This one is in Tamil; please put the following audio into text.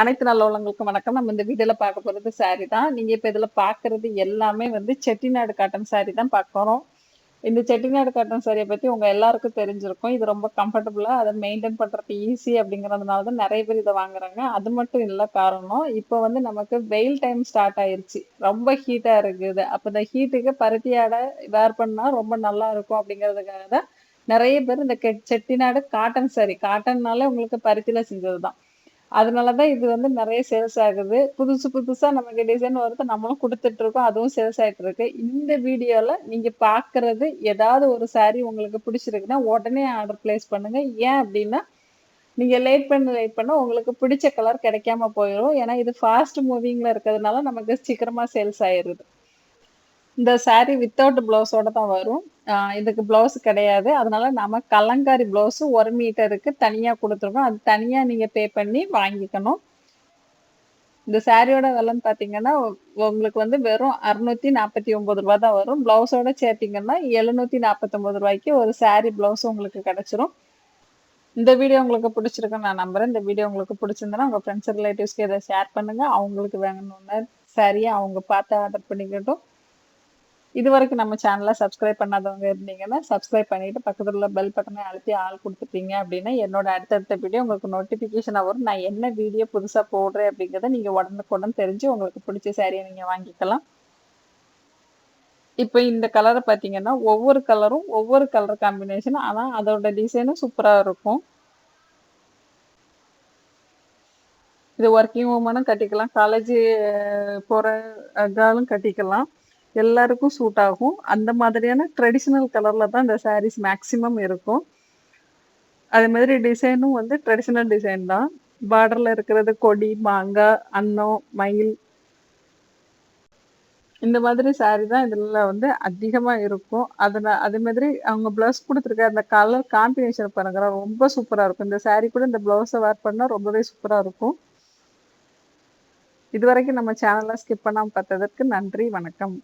அனைத்து நல்ல உள்ளங்களுக்கும் வணக்கம். நம்ம இந்த வீடியோல பார்க்க போறது சாரி தான். நீங்க இப்ப இதுல பாக்குறது எல்லாமே வந்து செட்டிநாடு காட்டன் சாரி தான் பார்க்க போறோம். இந்த செட்டிநாடு காட்டன் சாரியை பத்தி உங்க எல்லாருக்கும் தெரிஞ்சிருக்கும். இது ரொம்ப கம்ஃபர்டபுளா அதை மெயின்டைன் பண்றது ஈஸி அப்படிங்கறதுனால தான் நிறைய பேர் இதை வாங்குறாங்க. அது மட்டும் இல்ல காரணம் இப்போ வந்து நமக்கு வெயில் டைம் ஸ்டார்ட் ஆயிருச்சு. ரொம்ப ஹீட்டா இருக்குது. அப்ப இந்த ஹீட்டுக்கு பருத்தியாடை வேர் பண்ணா ரொம்ப நல்லா இருக்கும் அப்படிங்கிறதுக்காக தான் நிறைய பேர் இந்த செட்டிநாடு காட்டன் சாரி காட்டன்னாலே உங்களுக்கு பருத்தியில அதனால தான் இது வந்து நிறைய சேல்ஸ் ஆகுது. புதுசு புதுசா நமக்கு டிசைன் வருது நம்மளும் கொடுத்துட்டு இருக்கோம் அதுவும் சேல்ஸ் ஆயிட்டு இருக்கு. இந்த வீடியோல நீங்க பாக்குறது ஏதாவது ஒரு சாரீ உங்களுக்கு பிடிச்சிருக்குன்னா உடனே ஆர்டர் பிளேஸ் பண்ணுங்க. ஏன் அப்படின்னா நீங்க லேட் பண்ண லேட் பண்ண உங்களுக்கு பிடிச்ச கலர் கிடைக்காம போயிடும். ஏன்னா இது ஃபாஸ்ட் மூவிங்ல இருக்கிறதுனால நமக்கு சீக்கிரமா சேல்ஸ் ஆயிடுது. இந்த saree வித்தவுட் பிளவுஸோட தான் வரும். இதுக்கு பிளவுஸ் கிடையாது. அதனால நம்ம கலங்காரி பிளவுஸ் ஒரு மீட்டருக்கு தனியாக கொடுத்துருக்கோம். அது தனியாக நீங்கள் பே பண்ணி வாங்கிக்கணும். இந்த சாரியோட விலைன்னு பார்த்தீங்கன்னா உங்களுக்கு வந்து வெறும் அறுநூத்தி நாற்பத்தி ஒன்பது ரூபா தான் வரும். பிளவுஸோட சேர்த்தீங்கன்னா எழுநூத்தி நாற்பத்தொம்பது ரூபாய்க்கு ஒரு சாரி பிளவுஸ் உங்களுக்கு கிடைச்சிரும். இந்த வீடியோ உங்களுக்கு பிடிச்சிருக்குன்னு நான் நம்புறேன். இந்த வீடியோ உங்களுக்கு பிடிச்சிருந்தனா உங்க ஃப்ரெண்ட்ஸ் ரிலேட்டிவ்ஸ்க்கு இதை ஷேர் பண்ணுங்க. அவங்களுக்கு வேணும்னு சரியா அவங்க பார்த்து ஆர்டர் பண்ணிக்கட்டும். இது வரைக்கும் நம்ம சேனலை சப்ஸ்கிரைப் பண்ணாதவங்க இருந்தீங்கன்னா சப்ஸ்கிரைப் பண்ணிட்டு பக்கத்தில் உள்ள பெல் பட்டனை அழுத்தி ஆள் கொடுத்துட்டீங்க அப்படின்னா என்னோட அடுத்தடுத்த வீடியோ உங்களுக்கு நோட்டிஃபிகேஷனாக வரும். நான் என்ன வீடியோ புதுசாக போடுறேன் அப்படிங்கிறத நீங்கள் உடனுக்குடன் தெரிஞ்சு உங்களுக்கு பிடிச்ச சாரியை நீங்கள் வாங்கிக்கலாம். இப்போ இந்த கலரை பார்த்தீங்கன்னா ஒவ்வொரு கலரும் ஒவ்வொரு கலர் காம்பினேஷன் ஆனால் அதோட டிசைனும் சூப்பராக இருக்கும். இது ஒர்க்கிங் உமனும் கட்டிக்கலாம். காலேஜ் போகிற கேர்ளும் கட்டிக்கலாம். எல்லாருக்கும் சூட் ஆகும். அந்த மாதிரியான ட்ரெடிஷ்னல் கலரில் தான் இந்த சாரீஸ் மேக்ஸிமம் இருக்கும். அதே மாதிரி டிசைனும் வந்து ட்ரெடிஷ்னல் டிசைன் தான். பார்டரில் இருக்கிறது கொடி மாங்காய் அன்னம் மயில். இந்த மாதிரி saree தான் இதில் வந்து அதிகமாக இருக்கும். அதில் அதே மாதிரி அவங்க பிளவுஸ் கொடுத்துருக்க அந்த கலர் காம்பினேஷன் பாருங்க ரொம்ப சூப்பராக இருக்கும். இந்த சாரீ கூட இந்த பிளவுஸை வேர் பண்ணால் ரொம்பவே சூப்பராக இருக்கும். இது வரைக்கும் நம்ம சேனலை ஸ்கிப் பண்ணாம பார்த்ததற்கு நன்றி வணக்கம்.